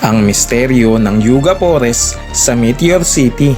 ang misteryo ng Yuga Forest sa Meteor City.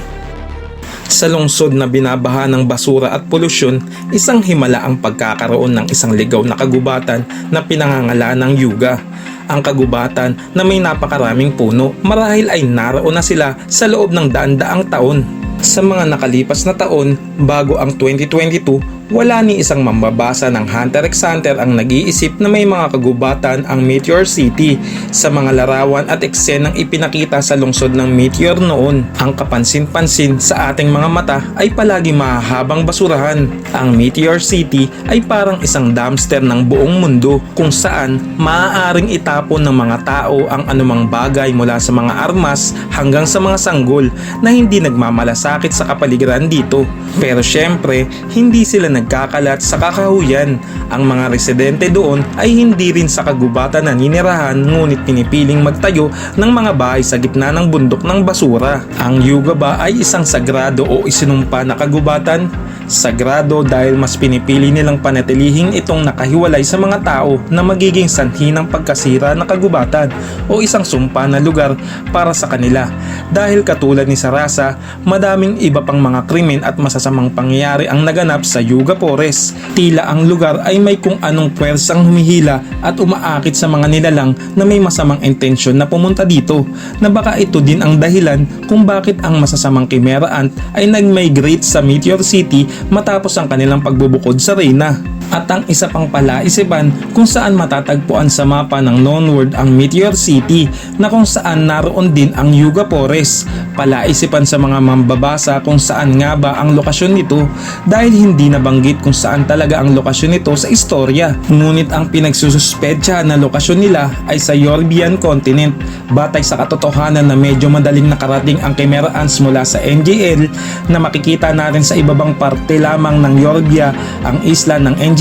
Sa lungsod na binabaha ng basura at polusyon, isang himala ang pagkakaroon ng isang ligaw na kagubatan na pinangangalan ng Yuga. Ang kagubatan na may napakaraming puno marahil ay naroon na sila sa loob ng daan-daang taon. Sa mga nakalipas na taon, bago ang 2022, wala ni isang mambabasa ng Hunter x Hunter ang nag-iisip na may mga kagubatan ang Meteor City sa mga larawan at eksenang ipinakita sa lungsod ng Meteor noon. Ang kapansin-pansin sa ating mga mata ay palagi mahahabang basurahan. Ang Meteor City ay parang isang dumpster ng buong mundo kung saan maaaring itapon ng mga tao ang anumang bagay mula sa mga armas hanggang sa mga sanggol na hindi nagmamalasakit sa kapaligiran dito. Pero syempre, hindi sila nagkakalat sa kakahuyan. Ang mga residente doon ay hindi rin sa kagubatan na ninirahan ngunit pinipiling magtayo ng mga bahay sa gitna ng bundok ng basura. Ang yuga ba ay isang sagrado o isinumpa na kagubatan? Sagrado dahil mas pinipili nilang panatilihing itong nakahiwalay sa mga tao na magiging sanhi ng pagkasira ng kagubatan o isang sumpa na lugar para sa kanila. Dahil katulad ni Sarasa, madaming iba pang mga krimen at masasamang pangyayari ang naganap sa Yuga Forest. Tila ang lugar ay may kung anong pwersang humihila at umaakit sa mga nilalang na may masamang intensyon na pumunta dito na baka ito din ang dahilan kung bakit ang masasamang Chimera Ant ay nag-migrate sa Meteor City matapos ang kanilang pagbubukod sa Reyna. At ang isa pang palaisipan kung saan matatagpuan sa mapa ng known ang Meteor City na kung saan naroon din ang Yuga Forest. Palaisipan sa mga mambabasa kung saan nga ba ang lokasyon nito dahil hindi nabanggit kung saan talaga ang lokasyon nito sa istorya. Ngunit ang pinagsususpetsyahan na lokasyon nila ay sa Yorbian continent batay sa katotohanan na medyo madaling nakarating ang Chimera Ants mula sa NGL na makikita natin sa ibabang parte lamang ng Yorbia ang isla ng NGL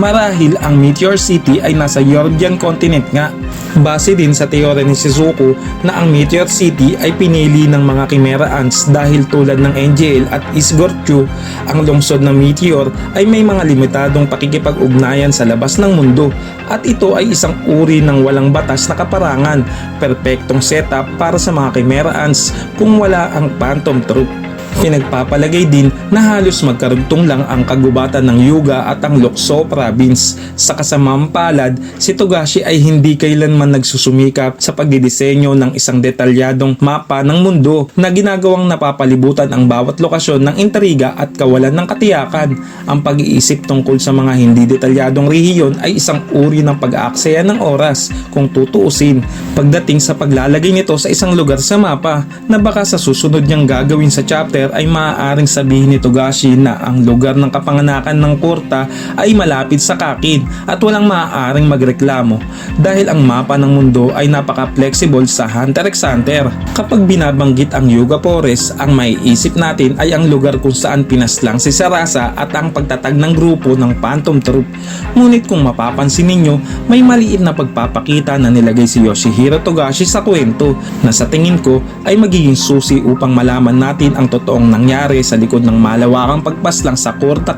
marahil ang Meteor City ay nasa Yorbian continent nga. Base din sa teorya ni Shizuku na ang Meteor City ay pinili ng mga Chimera Ants dahil tulad ng NGL at Isgorchu, ang lungsod ng Meteor ay may mga limitadong pakikipag-ugnayan sa labas ng mundo at ito ay isang uri ng walang batas na kaparangan, perpektong setup para sa mga Chimera Ants kung wala ang Phantom Troop. Pinagpapalagay din na halos magkarugtong lang ang kagubatan ng Yuga at ang Lokso province. Sa kasamang palad, si Togashi ay hindi kailanman nagsusumikap sa pagdidisenyo ng isang detalyadong mapa ng mundo na ginagawang napapalibutan ang bawat lokasyon ng intriga at kawalan ng katiyakan. Ang pag-iisip tungkol sa mga hindi detalyadong rehiyon ay isang uri ng pag-aaksaya ng oras kung tutuusin pagdating sa paglalagay nito sa isang lugar sa mapa na baka sa susunod niyang gagawin sa chapter ay maaaring sabihin ni Togashi na ang lugar ng kapanganakan ng Kurta ay malapit sa Kakin at walang maaaring magreklamo dahil ang mapa ng mundo ay napaka-flexible sa Hunter x Hunter. Kapag binabanggit ang Yuga Forest, ang maiisip natin ay ang lugar kung saan pinaslang si Sarasa at ang pagtatag ng grupo ng Phantom Troop. Ngunit kung mapapansin ninyo, may maliit na pagpapakita na nilagay si Yoshihiro Togashi sa kwento na sa tingin ko ay magiging susi upang malaman natin ang totoong nangyari sa likod ng malawakang pagpaslang sa Kurta.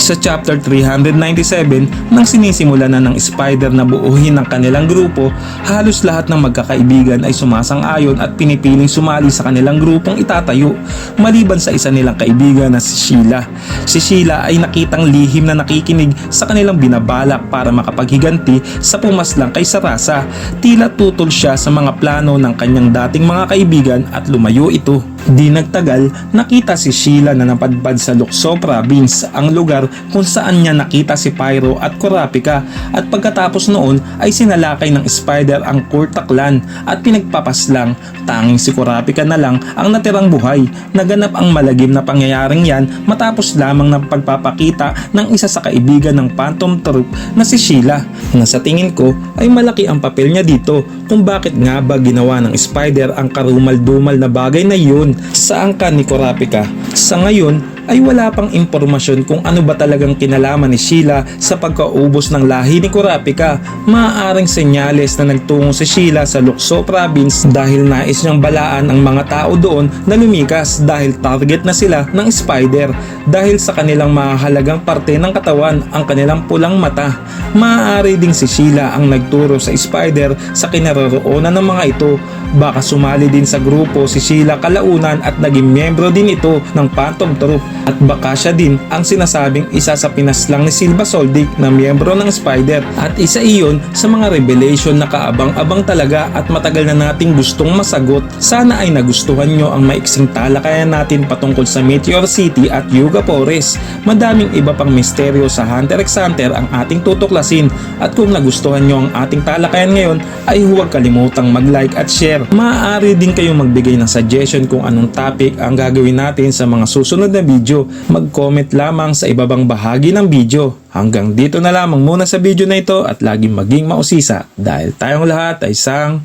Sa chapter 397, nang sinisimula na ng Spider na buuhin ng kanilang grupo, halos lahat ng magkakaibigan ay sumasang-ayon at pinipiling sumali sa kanilang grupong itatayo, maliban sa isa nilang kaibigan na si Sheila. Si Sheila ay nakitang lihim na nakikinig sa kanilang binabalak para makapaghiganti sa pumaslang kay Sarasa. Tila tutol siya sa mga plano ng kanyang dating mga kaibigan at lumayo ito. Di nagtagal, nakita si Sheila na napadpad sa Lukso Province, ang lugar kung saan niya nakita si Pyro at Kurapika at pagkatapos noon ay sinalakay ng Spider ang Kurta Clan at pinagpapaslang. Tanging si Kurapika na lang ang natirang buhay. Naganap ang malagim na pangyayaring yan matapos lamang ng pagpapakita ng isa sa kaibigan ng Phantom Troop na si Sheila na sa tingin ko ay malaki ang papel niya dito kung bakit nga ba ginawa ng Spider ang karumal-dumal na bagay na yun sa angkan ni Kurapika. Sa ngayon, ay wala pang impormasyon kung ano ba talagang kinalaman ni Sheila sa pagkaubos ng lahi ni Kurapika. Maaaring senyales na nagtungo si Sheila sa Lukso province dahil nais niyang balaan ang mga tao doon na lumikas dahil target na sila ng spider dahil sa kanilang mahalagang parte ng katawan ang kanilang pulang mata. Maaari ding si Sheila ang nagturo sa spider sa kinaroroonan ng mga ito. Baka sumali din sa grupo si Sheila kalaunan at naging miyembro din ito ng Phantom Troop at baka siya din ang sinasabing isa sa pinaslang ni Silva Soldic na miyembro ng Spider at isa iyon sa mga revelation na kaabang-abang talaga at matagal na nating gustong masagot. Sana ay nagustuhan nyo ang maiksing talakayan natin patungkol sa Meteor City at Yuga Forest. Madaming iba pang misteryo sa Hunter x Hunter ang ating tutuklasin at kung nagustuhan nyo ang ating talakayan ngayon ay huwag kalimutang mag-like at share. Maaari din kayong magbigay ng suggestion kung anong topic ang gagawin natin sa mga susunod na video. Mag-comment lamang sa ibabang bahagi ng video. Hanggang dito na lamang muna sa video na ito at laging maging mausisa dahil tayong lahat ay isang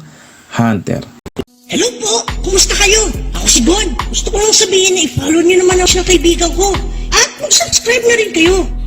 hunter. Hello po! Kumusta kayo? Ako si Bon. Gusto ko lang sabihin na i-follow niyo naman ako sa kaibigan ko. At mag-subscribe na rin kayo